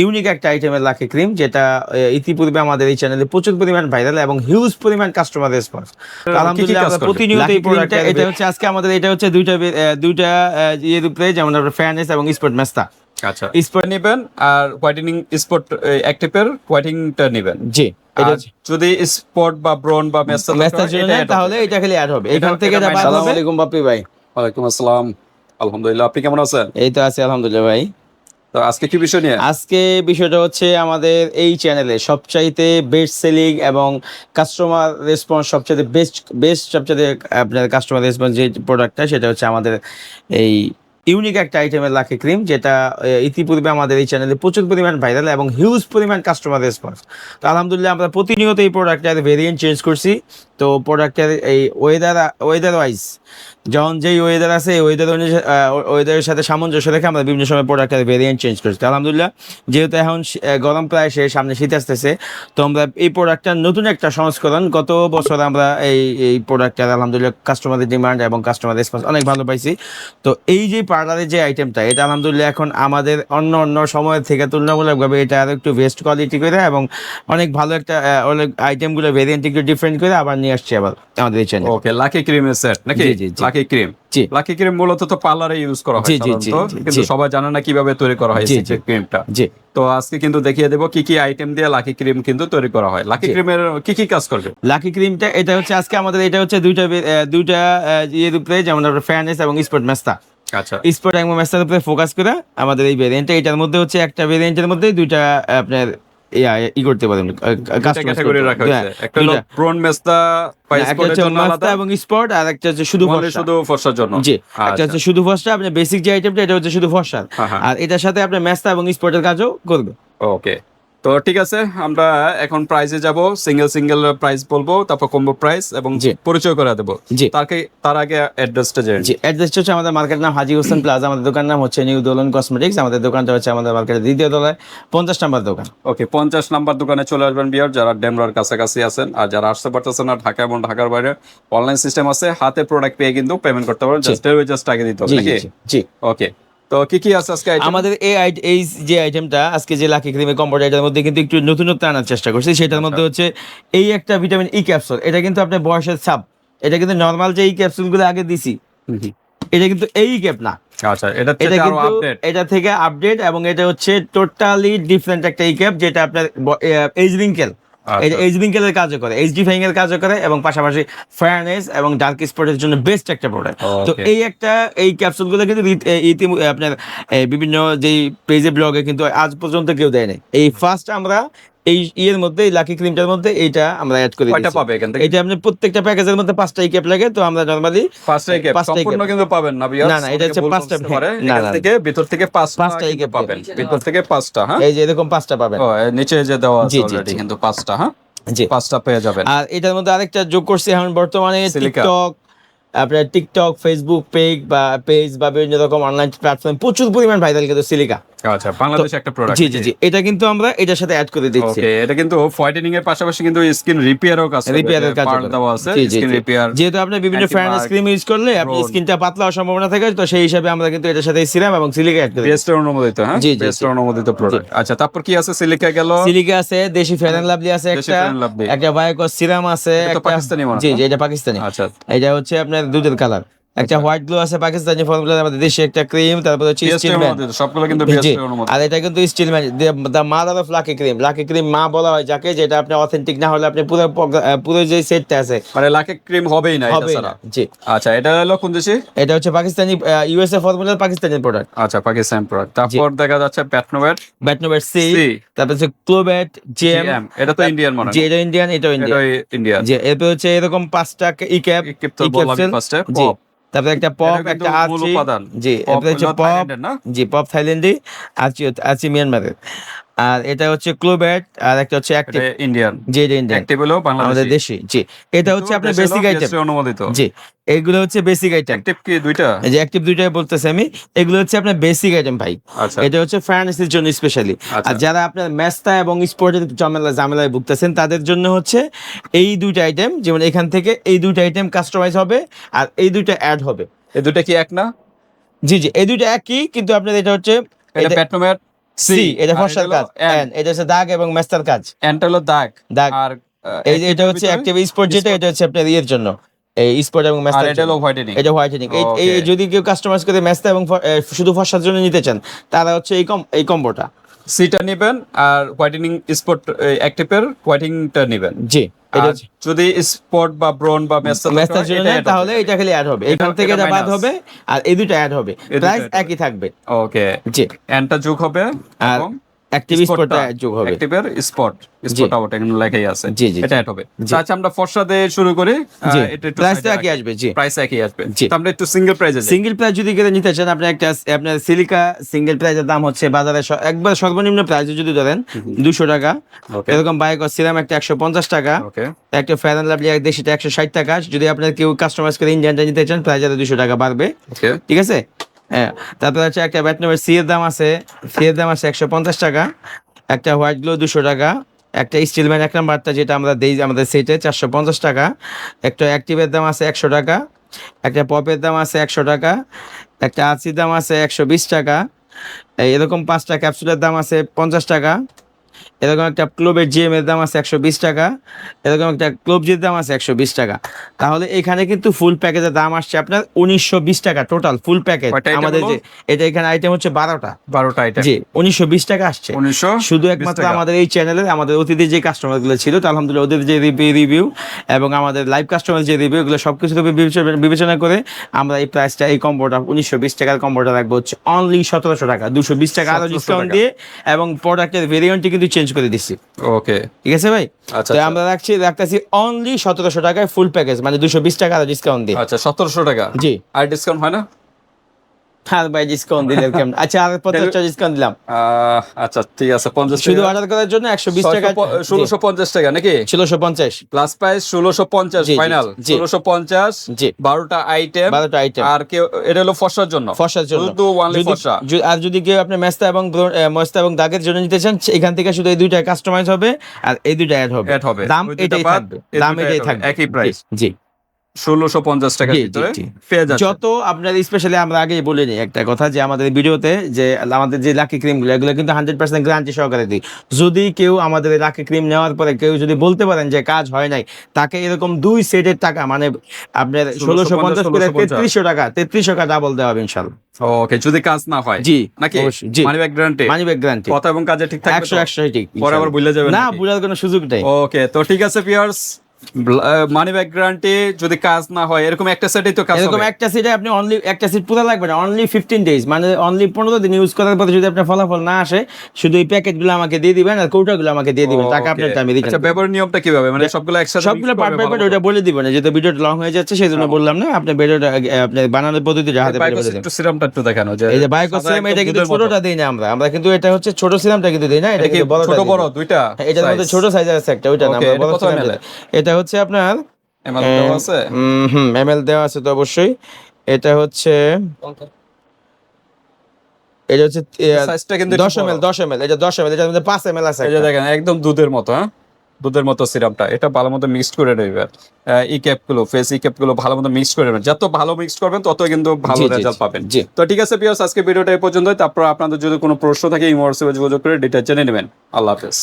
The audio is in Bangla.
ইউনিক একটা আইটেমের লাকি ক্রিম যেটা ইতিপূর্বে আমাদের এই চ্যানেলে প্রচুর পরিমাণ ভাইরাল এবং হিউজ পরিমাণ কাস্টমার রেসপন্স আলহামদুলিল্লাহ? প্রতিনিয়ত এই প্রোডাক্টটা এটা হচ্ছে আজকে আমাদের এটা হচ্ছে দুইটা দুইটা ইয়ের উপরে যেমন আপনার ফ্যানেস এবং স্পোর্ট মেস্তা আচ্ছা। স্পট নেবেন আর হোয়াইটেনিং স্পট অ্যাক্টিভের হোয়াইটেনিংটা নেবেন। জি এটা যদি স্পট বা ব্রন বা জন্য নেন, তাহলে এটা খালি অ্যাড হবে। এখান থেকে এটা এটা বাদ হবে। হবে। আলাইকুম বাপি ভাই। ওয়ালাইকুম আসসালাম। আলহামদুলিল্লাহ আপনি কেমন আছেন? এই তো আছে আলহামদুলিল্লাহ ভাই। তো আজকে কি বিষয় নিয়ে? আজকে বিষয়টা হচ্ছে আমাদের এই চ্যানেলে সবচাইতে বেস্ট সেলিং এবং কাস্টমার রেসপন্স সবচাইতে বেস্ট বেস্ট সবচাইতে আপনার কাস্টমার রেসপন্স যে প্রোডাক্টটা সেটা হচ্ছে আমাদের এই ইউনিক একটা আইটেমের লাকি ক্রিম যেটা ইতিপূর্বে আমাদের এই চ্যানেলে প্রচুর পরিমাণ ভাইরাল এবং হিউজ পরিমাণ কাস্টমার রেসপন্স তো আলহামদুলিল্লাহ আমরা প্রতিনিয়ত এই প্রোডাক্টের ভেরিয়েন্ট চেঞ্জ করছি। তো প্রোডাক্টের এই ওয়েদার ওয়েদার ওয়াইজ যখন যেই ওয়েদার আছে, এই ওয়েদার অনুযায়ী ওয়েদারের সাথে সামঞ্জস্য রেখে আমরা বিভিন্ন সময় প্রোডাক্টের ভেরিয়েন্ট চেঞ্জ করছি। তো আলহামদুলিল্লাহ, যেহেতু এখন গরম প্রায় শেষ, সামনে শীত আসতেছে, তো আমরা এই প্রোডাক্টটার নতুন একটা সংস্করণ, গত বছর আমরা এই এই প্রোডাক্টটার আলহামদুলিল্লাহ কাস্টমারের ডিমান্ড এবং কাস্টমার রেসপন্স অনেক ভালো পাইছি। তো এই যে পার্লারের যে আইটেমটা এটা আলহামদুলিল্লাহ এখন আমাদের অন্য অন্য সময়ের থেকে তুলনামূলকভাবে এটা আরও একটু বেস্ট কোয়ালিটি করে এবং অনেক ভালো একটা অনেক আইটেমগুলো ভেরিয়েন্ট একটু ডিফারেন্ট করে আবার নিয়ে আসছে আবার আমাদের এই চ্যানেল ওকে লাকি ক্রিমের সেট নাকি? জি, জি। লাকি ক্রিম জি। লাকি ক্রিম মূলত তো পার্লারে ইউজ করা হয় সাধারণত, কিন্তু সবাই জানে না কীভাবে তৈরি করা হয় এই। ক্রিমটা জি। তো আজকে কিন্তু দেখিয়ে দেবো কি কি আইটেম দিয়ে লাকি ক্রিম কিন্তু তৈরি করা হয়। লাকি ক্রিমের কি কি কাজ করবে? লাকি ক্রিমটা এটা হচ্ছে আজকে আমাদের এটা হচ্ছে দুইটা দুইটা ইয়ের উপরে যেমন আপনার ফ্যানেস এবং স্পোর্ট মেস্তা আচ্ছা। স্পোর্ট এবং মেস্তার উপরে ফোকাস করে আমাদের এই ভেরিয়েন্টটা এটার মধ্যে হচ্ছে একটা ভেরিয়েন্টের মধ্যে দুইটা আপনার ই করতে পারেন ক্যাটাগরি রাখা হয়েছে। একটা হলো মেস্তা এবং স্পট আর একটা হচ্ছে শুধু Only শুধু ফর্সার জন্য। জি একটা আচ্ছা। হচ্ছে শুধু ফর্সা আপনি বেসিক যে আইটেমটা এটা হচ্ছে শুধু ফর্সার হ্যাঁ, হ্যাঁ। আর এটার সাথে আপনার মেস্তা এবং স্পটের কাজও করবে। ওকে তো ঠিক আছে আমরা এখন প্রাইসে যাব সিঙ্গেল সিঙ্গেল প্রাইস বলব তারপর কম্বো প্রাইস এবং। পরিচয় করে দেবো। জি। তাকে তার আগে অ্যাড্রেসটা জেনে জি অ্যাড্রেস হচ্ছে আমাদের মার্কেট নাম হাজি হোসেন প্লাজা আমাদের দোকান নাম হচ্ছে নিউ দোলন কসমেটিক্স আমাদের দোকানটা হচ্ছে আমাদের মার্কেটের দ্বিতীয় তলায় পঞ্চাশ নাম্বার দোকান। ওকে পঞ্চাশ নাম্বার দোকানে চলে আসবেন বিয়ার যারা ডেমরার কাছাকাছি আছেন আর যারা আসতে পারতেছেন না ঢাকা এবং ঢাকার বাইরে অনলাইন সিস্টেম আছে হাতে প্রোডাক্ট পেয়ে কিন্তু পেমেন্ট করতে পারবেন জাস্ট জাস্ট আগে দিতে হবে নাকি? জি ওকে তো কি কি আছে আজকে? আমাদের এই এই যে আইটেমটা আজকে যে লাকি ক্রিমের কম্পোর্ট এটার মধ্যে কিন্তু একটু নতুনত্ব আনার চেষ্টা করছি সেটার মধ্যে হচ্ছে এই একটা ভিটামিন ই ক্যাপসুল এটা কিন্তু আপনার বয়সের ছাপ এটা কিন্তু নর্মাল যে এই ক্যাপসুলগুলো আগে দিছি। এটা কিন্তু এই ক্যাপ না আচ্ছা এটা এটা থেকে কিন্তু আপডেট এটা থেকে আপডেট এবং এটা হচ্ছে টোটালি ডিফারেন্ট একটা এই ক্যাপ যেটা আপনার এজ রিঙ্কেল আচ্ছা। এইচ বিঙ্কেলের কাজও করে এইচ ডি এর কাজও করে এবং পাশাপাশি ফেয়ারনেস এবং ডার্ক স্পটের জন্য বেস্ট একটা প্রোডাক্ট তো এই একটা এই ক্যাপসুলগুলো কিন্তু রি- আপনার বিভিন্ন যেই পেজে ব্লগে কিন্তু আজ পর্যন্ত কেউ দেয় নাই এই ফার্স্ট আমরা এই ইয়ের মধ্যে এই লাকি ক্রিমটার মধ্যে এইটা আমরা অ্যাড করে কয়টা পাবে এখান থেকে? এটা আপনি প্রত্যেকটা প্যাকেজের মধ্যে পাঁচটা ক্যাপ লাগে তো আমরা নরমালি পাঁচটাই ক্যাপ সম্পূর্ণ কিন্তু পাবেন না না, না, এটা হচ্ছে পাঁচটা না, না। থেকে ভিতর থেকে পাঁচটা পাঁচটাই কিন্তু cap পাবেন। ভিতর থেকে পাঁচটা হ্যাঁ? এই যে এরকম পাঁচটা পাবেন। ও নিচে যে দেওয়া আছে অলরেডি কিন্তু পাঁচটা হ্যাঁ? জি। পাঁচটা পেয়ে যাবেন। আর এটার মধ্যে আরেকটা যোগ করছি এখন বর্তমানে। টিকটক আপনার টিকটক ফেসবুক পেজ বা পেজ বা বিভিন্ন রকম অনলাইন প্ল্যাটফর্ম প্রচুর পরিমাণ ভাইরাল কিন্তু সিলিকা আচ্ছা বাংলাদেশে একটা প্রোডাক্ট জি জি জি এটা কিন্তু আমরা এটার সাথে অ্যাড করে দিচ্ছি। ওকে এটা কিন্তু হোয়াইটেনিং এর পাশাপাশি কিন্তু স্কিন রিপেয়ারও কাজ করবে। রিপেয়ারের কাজ দেওয়া আছে স্কিন রিপেয়ার যেহেতু আপনি বিভিন্ন Anti-mark, ক্রিম ইউজ করলে আপনি স্কিনটা পাতলা হওয়ার সম্ভাবনা থাকে তো সেই হিসাবে আমরা কিন্তু এটার সাথে সিরাম এবং সিলিকা অ্যাড করি বেস্ট অনুমোদিত হ্যাঁ? জি, জি, অনুমোদিত প্রোডাক্ট আচ্ছা তারপর কি আছে? সিলিকা গেল। সিলিকা আছে দেশি অ্যান্ড লাভলি আছে একটা। একটা বায়োকস সিরাম আছে একটা- পাকিস্তানি জি জি এটা পাকিস্তানি। আচ্ছা। এটা হচ্ছে আপনার দুধের কালার একটা হোয়াইট গ্লো আছে পাকিস্তানি ফর্মুলা আমাদের দেশে একটা ক্রিম তারপর হচ্ছে স্টিল ম্যান। সবগুলো কিন্তু আর এটা কিন্তু still man the mother of lucky cream. Lucky cream মা বলা হয় যাকে যেটা আপনি অথেন্টিক না হলে আপনি পুরো পুরো যে সেটটা আছে। মানে লাকে ক্রিম হবেই না এটা ছাড়া। জি। আচ্ছা এটা হলো কোন দেশে? এটা হচ্ছে পাকিস্তানি ইউএসএ ফর্মুলার পাকিস্তানি প্রোডাক্ট আচ্ছা পাকিস্তান প্রোডাক্ট তারপর দেখা যাচ্ছে প্যাটনোভেট ব্যাটনোভেট সি তারপর হচ্ছে ক্লোবেট জেম এম এটা তো ইন্ডিয়ান মনে জি এটা ইন্ডিয়ান এটা ইন্ডিয়ান ইন্ডিয়ান জি এরপর হচ্ছে এরকম পাঁচটা ই ক্যাপ cap তো বললাম জি। তারপর একটা পপ একটা আছে আচি। জি পপ? জি পপ থাইল্যান্ডি আচি আচি মিয়ানমারের আর এটা হচ্ছে ক্লোবেট আর একটা হচ্ছে অ্যাক্টিভ ইন্ডিয়ান। জি ইন্ডিয়ান। অ্যাক্টিভ হলো আমাদের বাংলাদেশি দেশি জি। এটা হচ্ছে আপনার বেসিক আইটেম অনুমোদিত। জি এগুলো হচ্ছে বেসিক আইটেম অ্যাক্টিভ কি দুইটা? যে অ্যাক্টিভ দুইটাই বলতেছি আমি এগুলো হচ্ছে আপনার বেসিক আইটেম ভাই। আচ্ছা। এটা হচ্ছে ফায়ারনেসের জন্য স্পেশালি আচ্ছা। আর যারা আপনার মেস্তা এবং স্পোর্টের ঝামেলা ঝামেলায় ভুগতেছেন তাদের জন্য হচ্ছে এই দুইটা আইটেম যেমন এখান থেকে এই দুইটা আইটেম কাস্টমাইজ হবে আর এই দুইটা অ্যাড হবে। এই দুইটা কি এক না? জি জি এই দুইটা একই কিন্তু আপনার এটা হচ্ছে এটা প্যাটনোম্যাট সি এটা ফর্সার কাজ। এন এটা হচ্ছে দাগ এবং মেস্তার কাজ। এনটা হলো দাগ। দাগ। আর এটা হচ্ছে অ্যাক্টিভ স্পোর্ট যেটা এটা হচ্ছে আপনার ইয়ের জন্য। এই স্পোর্ট এবং মেস্তার এটা হলো হোয়াইটেনিং এটা হোয়াইটেনিং এই যদি কেউ কাস্টমাইজ করে মেস্তা এবং শুধু ফর্সার জন্য নিতে চান তারা হচ্ছে এই কম এই কম্বোটা সিটা নেবেন আর হোয়াইটেনিং স্পট অ্যাক্টিভের হোয়াইটেনিংটা নেবেন। জি। যদি স্পট বা ব্রন বা জন্য তাহলে এটা খালি অ্যাড হবে। এখান থেকে এটা বাদ হবে আর এই দুটো অ্যাড হবে। প্রাইস একই থাকবে। ওকে জি। এনটা যোগ হবে আর অ্যাক্টিভ স্পোর্টটা যোগ হবে। অ্যাক্টিভের স্পট স্পট আউট এখানে লেখাই আছে। জি, জি, এটা হবে। আচ্ছা আমরা ফর্সা দিয়ে শুরু করি। এটা একটু প্রাইস একই আসবে জি। প্রাইস একই আসবে। তো আমরা একটু সিঙ্গেল প্রাইসে সিঙ্গেল প্রাইস যদি কেউ নিতে চান আপনি একটা আপনার সিলিকা সিঙ্গেল প্রাইসের দাম হচ্ছে বাজারে একবার সর্বনিম্ন প্রাইসে যদি ধরেন দুশো টাকা। এরকম বাইক সিরাম একটা একশো পঞ্চাশ টাকা। একটা ফ্যান অ্যান্ড লাভলি দেশিটা একশো ষাট টাকা। যদি আপনার কেউ কাস্টমাইজ করে ইন্ডিয়ানটা নিতে চান প্রাইস আরও দুশো টাকা বাড়বে। ঠিক আছে? হ্যাঁ তারপরে হচ্ছে একটা ব্যাট নম্বর সি এর দাম আছে সি এর দাম আছে একশো পঞ্চাশ টাকা, একটা হোয়াইট গ্লো দুশো টাকা, একটা স্টিল ম্যান এক নাম্বারটা যেটা আমরা দিই, আমাদের সেটে চারশো পঞ্চাশ টাকা, একটা অ্যাক্টিভের দাম আছে একশো টাকা, একটা পপের দাম আছে একশো টাকা, একটা আসির দাম আছে একশো বিশ টাকা এরকম পাঁচটা ক্যাপসুলের দাম আছে পঞ্চাশ টাকা এরকম একটা ক্লোবের জিএম এর দাম আছে একশো বিশ টাকা এরকম একটা ক্লোব ক্লোবজির দাম আছে একশো বিশ টাকা। তাহলে এখানে কিন্তু ফুল প্যাকেজের দাম আসছে আপনার উনিশশো বিশ টাকা টোটাল ফুল প্যাকেজ আমাদের যে এটা এখানে আইটেম হচ্ছে বারোটা। বারোটা এটা জি উনিশশো বিশ টাকা আসছে। উনিশশো শুধু একমাত্র আমাদের এই চ্যানেলে আমাদের অতিথি যে কাস্টমারগুলো ছিল তো আলহামদুলিল্লাহ ওদের যে রিভিউ এবং আমাদের লাইভ কাস্টমার যে রিভিউ এগুলো সবকিছু বিবেচনা বিবেচনা করে আমরা এই প্রাইসটা এই কম্বোটা উনিশশো বিশ টাকার কম্বোটা রাখব হচ্ছে অনলি সতেরোশো টাকা দুশো বিশ টাকা আরও ডিসকাউন্ট দিয়ে এবং প্রোডাক্টের ভেরিয়েন্টটি কিন্তু চেঞ্জ করে দিচ্ছি ওকে ঠিক আছে ভাই? আচ্ছা, তো আচ্ছা। আমরা রাখছি রাখতেছি অনলি সতেরোশো টাকায় ফুল প্যাকেজ মানে দুশো বিশ টাকা আরও ডিসকাউন্ট দিই। আচ্ছা সতেরোশো টাকা? জি। আর ডিসকাউন্ট হয় না? হ্যাঁ ভাই ডিসকাউন্ট দিলেন কেমন? আচ্ছা আর পঞ্চাশটা ডিসকাউন্ট দিলাম। আচ্ছা ঠিক আছে পঞ্চাশ শুধু অর্ডার করার জন্য একশো বিশ টাকা ষোলোশো পঞ্চাশ টাকা নাকি? ষোলোশো পঞ্চাশ। প্লাস প্রাইস ষোলোশো পঞ্চাশ ফাইনাল ষোলোশো পঞ্চাশ জি। বারোটা আইটেম বারোটা আইটেম আর কেউ এটা হলো ফর্সার জন্য। ফর্সার জন্য। শুধু ওয়ানলি যদি- আর যদি কেউ আপনি মেস্তা এবং মস্তা এবং দাগের জন্য নিতে চান এখান থেকে শুধু এই দুইটা কাস্টমাইজ হবে আর এই দুইটা অ্যাড হবে। Add হবে। দাম এটাই থাকবে। দাম এটাই থাকবে। একই price। জি। ষোলোশো পঞ্চাশ টাকার জি, জি, ভিতরে পেয়ে যাচ্ছে। যত আপনার স্পেশালি আমরা আগেই বলে নিই একটা কথা যে আমাদের ভিডিওতে যে আমাদের যে লাকি ক্রিমগুলো এগুলো কিন্তু হান্ড্রেড পার্সেন্ট গ্যারান্টি সহকারে দিই। যদি কেউ আমাদের লাকি ক্রিম নেওয়ার পরে কেউ যদি বলতে পারেন যে কাজ হয় নাই তাকে এরকম দুই সেটের টাকা মানে আপনার ষোলোশো পঞ্চাশ করে তেত্রিশশো টাকা তেত্রিশশো টাকা ডাবল দেওয়া হবে ইনশাল্লাহ ওকে যদি কাজ না হয় জি নাকি? জি। Money back guarantee money back guarantee কথা এবং কাজে ঠিক থাকবে একশো তো? একশো ঠিক পরে আবার ভুলে যাবেন না? বুঝার কোনো সুযোগ নেই। ওকে তো ঠিক আছে পিয়ার্স মানি ব্যাক গ্যারান্টি যদি কাজ না হয় এরকম একটা সেটেই তো কাজ এরকম একটা সিটে আপনি অনলি একটা সিট পুরো লাগবে না অনলি ফিফটিন ডেজ মানে অনলি পনেরো দিন ইউজ করার পরে যদি আপনার ফলাফল না আসে শুধু এই প্যাকেটগুলো আমাকে দিয়ে দিবেন আর কৌটাগুলো আমাকে দিয়ে দিবেন টাকা. আপনার আচ্ছা ব্যবহার নিয়মটা কীভাবে? মানে সবগুলো একসাথে সবগুলো পার্ট বাই পার্ট ওটা বলে দিবেন যেহেতু ভিডিওটা লং হয়ে যাচ্ছে সেই জন্য বললাম না আপনি ভিডিওটা আপনি বানানোর পদ্ধতিটা হাতে বলে একটু সিরামটা একটু দেখানো যে এই যে বাইকো সিরাম এটা কিন্তু ছোটটা দেই না আমরা আমরা কিন্তু এটা হচ্ছে ছোট সিরামটা কিন্তু দেই না এটা এটা কিন্তু বড় ছোট বড়? দুইটা হ্যাঁ, এটার মধ্যে ছোট সাইজের আছে একটা ওইটা না আমরা বড়? দেই। এটা হচ্ছে আপনার ML দেওয়া আছে? হুম এমএল দেওয়া আছে তো অবশ্যই। এটা হচ্ছে এটা হচ্ছে সাইজটা কিন্তু একটু দশ এম বড়। দশ এম এটা দশ এম এটার মধ্যে পাঁচ এম এল আছে একটা। দেখেন একদম দুধের মতো হ্যাঁ? দুধের মতো সিরামটা। এটা ভালো মতো মিক্সড করে নেবেন। ই ক্যাপগুলো ফেস ই ক্যাপগুলো ভালো মতো মিক্সড করে নেবেন। যত ভালো মিক্সড করবেন তত কিন্তু ভালো রেজাল্ট পাবেন। তো ঠিক আছে পিয়াস আজকে ভিডিওটা এই পর্যন্তই। তারপর আপনাদের যদি কোনো প্রশ্ন থাকে এই হোয়াটসঅ্যাপে যোগাযোগ করে ডিটেল জেনে নেবেন। আল্লাহ হাফেজ।